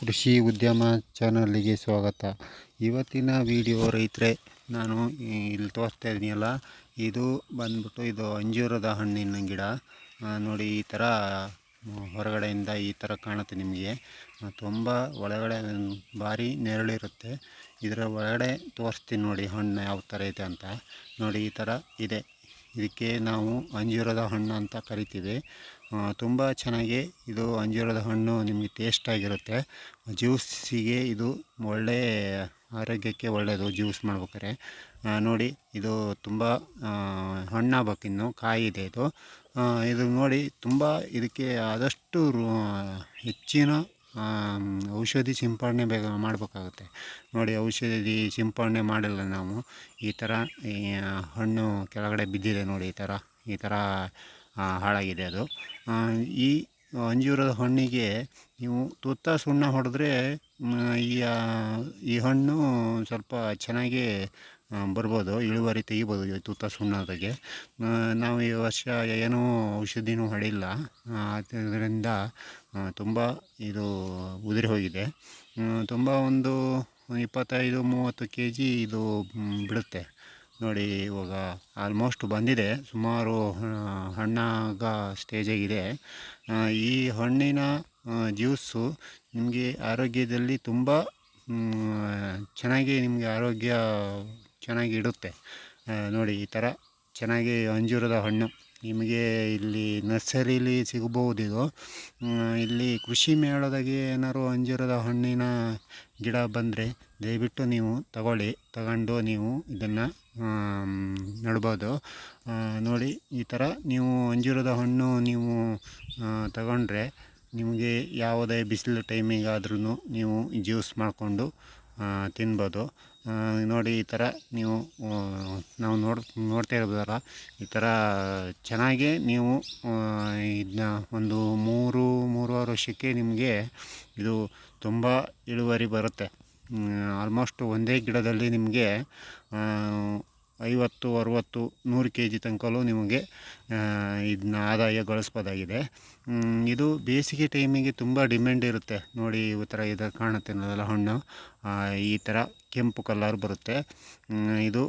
ಕೃಷಿ ಉದ್ಯಮ ಚಾನಲ್ಗೆ ಸ್ವಾಗತ. ಇವತ್ತಿನ ವಿಡಿಯೋ ರೈತರೆ, ನಾನು ಇಲ್ಲಿ ತೋರಿಸ್ತಾ ಇದ್ದೀನಲ್ಲ, ಇದು ಬಂದ್ಬಿಟ್ಟು ಇದು ಅಂಜೂರದ ಹಣ್ಣಿನ ಗಿಡ. ನೋಡಿ, ಈ ಥರ ಹೊರಗಡೆಯಿಂದ ಈ ಥರ ಕಾಣುತ್ತೆ ನಿಮಗೆ. ತುಂಬ ಒಳಗಡೆ ಭಾರಿ ನೆರಳಿರುತ್ತೆ. ಇದರ ಒಳಗಡೆ ತೋರಿಸ್ತೀನಿ ನೋಡಿ ಹಣ್ಣು ಯಾವ ಥರ ಇದೆ ಅಂತ. ನೋಡಿ, ಈ ಥರ ಇದೆ. ಇದಕ್ಕೆ ನಾವು ಅಂಜೂರದ ಹಣ್ಣು ಅಂತ ಕರಿತೀವಿ. ತುಂಬ ಚೆನ್ನಾಗಿ ಇದು ಅಂಜೂರದ ಹಣ್ಣು ನಿಮಗೆ ಟೇಸ್ಟ್ ಆಗಿರುತ್ತೆ. ಜ್ಯೂಸಿಗೆ ಇದು ಒಳ್ಳೆ ಆರೋಗ್ಯಕ್ಕೆ ಒಳ್ಳೆಯದು ಜ್ಯೂಸ್ ಮಾಡ್ಬೇಕಾರೆ ನೋಡಿ, ಇದು ತುಂಬ ಹಣ್ಣಾಗಬೇಕು ಇನ್ನು ಕಾಯಿ ಇದೆ. ಇದು ಇದು ನೋಡಿ ತುಂಬ ಇದಕ್ಕೆ ಆದಷ್ಟು ಹೆಚ್ಚಿನ ಔಷಧಿ ಸಿಂಪಡಣೆ ಬೇಗ ಮಾಡಬೇಕಾಗುತ್ತೆ. ನೋಡಿ, ಔಷಧಿ ಸಿಂಪಡಣೆ ಮಾಡಿಲ್ಲ ನಾವು. ಈ ಥರ ಹಣ್ಣು ಕೆಳಗಡೆ ಬಿದ್ದಿದೆ ನೋಡಿ, ಈ ಥರ ಈ ಥರ ಹಾಳಾಗಿದೆ ಅದು. ಈ ಅಂಜೂರದ ಹಣ್ಣಿಗೆ ನೀವು ತುತ್ತ ಸುಣ್ಣ ಹೊಡೆದ್ರೆ ಈ ಈ ಹಣ್ಣು ಸ್ವಲ್ಪ ಚೆನ್ನಾಗಿ ಬರ್ಬೋದು, ಇಳುವರಿ ತೆಗಿಬೋದು ಈ ತುತ್ತ ಸುಣ್ಣದಾಗೆ. ನಾವು ಈ ವರ್ಷ ಏನೂ ಔಷಧಿನೂ ಹೊಡಿಲ್ಲ ಆದ್ದರಿಂದ ತುಂಬ ಇದು ಉದುರಿ ಹೋಗಿದೆ. ತುಂಬ ಒಂದು ಇಪ್ಪತ್ತೈದು, ಮೂವತ್ತು ಕೆ ಜಿ ಇದು ಬಿಡುತ್ತೆ. ನೋಡಿ, ಇವಾಗ ಆಲ್ಮೋಸ್ಟ್ ಬಂದಿದೆ. ಸುಮಾರು ಹಣ್ಣಾಗ ಸ್ಟೇಜಾಗಿದೆ ಈ ಹಣ್ಣಿನ ಜ್ಯೂಸು ನಿಮಗೆ ಆರೋಗ್ಯದಲ್ಲಿ ತುಂಬ ಚೆನ್ನಾಗಿ ನಿಮಗೆ ಆರೋಗ್ಯ ಚೆನ್ನಾಗಿ ಇಡುತ್ತೆ. ನೋಡಿ, ಈ ಥರ ಚೆನ್ನಾಗಿ ಅಂಜೂರದ ಹಣ್ಣು. ನಿಮಗೆ ಇಲ್ಲಿ ನರ್ಸರಿಲಿ ಸಿಗಬಹುದು ಇದು ಮ್, ಇಲ್ಲಿ ಕೃಷಿ ಮೇಳದಾಗೆ ಏನಾದ್ರು ಅಂಜೂರದ ಹಣ್ಣಿನ ಗಿಡ ಬಂದರೆ ದಯವಿಟ್ಟು ನೀವು ತಗೊಳ್ಳಿ ತಗೊಂಡು ನೀವು ಇದನ್ನು ನೆಡ್ಬೋದು. ನೋಡಿ ಈ ಥರ ನೀವು ಅಂಜೂರದ ಹಣ್ಣು ನೀವು ತಗೊಂಡ್ರೆ ನಿಮಗೆ ಯಾವುದೇ ಬಿಸಿಲು ಟೈಮಿಗಾದ್ರೂ ನೀವು ಜ್ಯೂಸ್ ಮಾಡಿಕೊಂಡು ತಿನ್ಬೋದು. ನೋಡಿ, ಈ ಥರ ನೀವು ನಾವು ನೋಡ್, ನೋಡ್ತಾ ಇರ್ಬೋದಲ್ಲ ಈ ಥರ ಚೆನ್ನಾಗಿ ನೀವು ಇದನ್ನ ಒಂದು ಮೂರು, ಮೂರುವರೆ ವರ್ಷಕ್ಕೆ ನಿಮಗೆ ಇದು ತುಂಬ ಇಳುವರಿ ಬರುತ್ತೆ. ಆಲ್ಮೋಸ್ಟ್ ಒಂದೇ ಗಿಡದಲ್ಲಿ ನಿಮಗೆ ಐವತ್ತು, ಅರುವತ್ತು, ನೂರು ಕೆ ಜಿ ತನಕಲೂ ನಿಮಗೆ ಇದನ್ನ ಆದಾಯ ಗಳಿಸ್ಬೋದಾಗಿದೆ. ಇದು ಬೇಸಿಗೆ ಟೈಮಿಗೆ ತುಂಬ ಡಿಮ್ಯಾಂಡ್ ಇರುತ್ತೆ. ನೋಡಿ, ಈ ಥರ ಇದು ಕಾಣುತ್ತೆ ಅನ್ನೋದೆಲ್ಲ ಹಣ್ಣು. ಈ ಥರ ಕೆಂಪು ಕಲರ್ ಬರುತ್ತೆ. ಇದು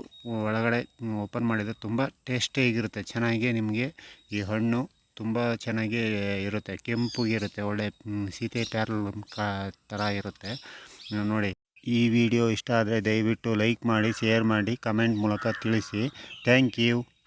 ಒಳಗಡೆ ಓಪನ್ ಮಾಡಿದರೆ ತುಂಬ ಟೇಸ್ಟಿಯಾಗಿರುತ್ತೆ ಚೆನ್ನಾಗಿ ನಿಮಗೆ ಈ ಹಣ್ಣು ತುಂಬ ಚೆನ್ನಾಗಿ ಇರುತ್ತೆ. ಕೆಂಪುಗಿರುತ್ತೆ ಒಳ್ಳೆ ಸೀತೆ ಪ್ಯಾರಲ್ ಕಾ ಥರ ಇರುತ್ತೆ. ನೋಡಿ. ಈ ವಿಡಿಯೋ ಇಷ್ಟ ಆದರೆ ದಯವಿಟ್ಟು ಲೈಕ್ ಮಾಡಿ ಶೇರ್ ಮಾಡಿ ಕಮೆಂಟ್ ಮೂಲಕ ತಿಳಿಸಿ. Thank you.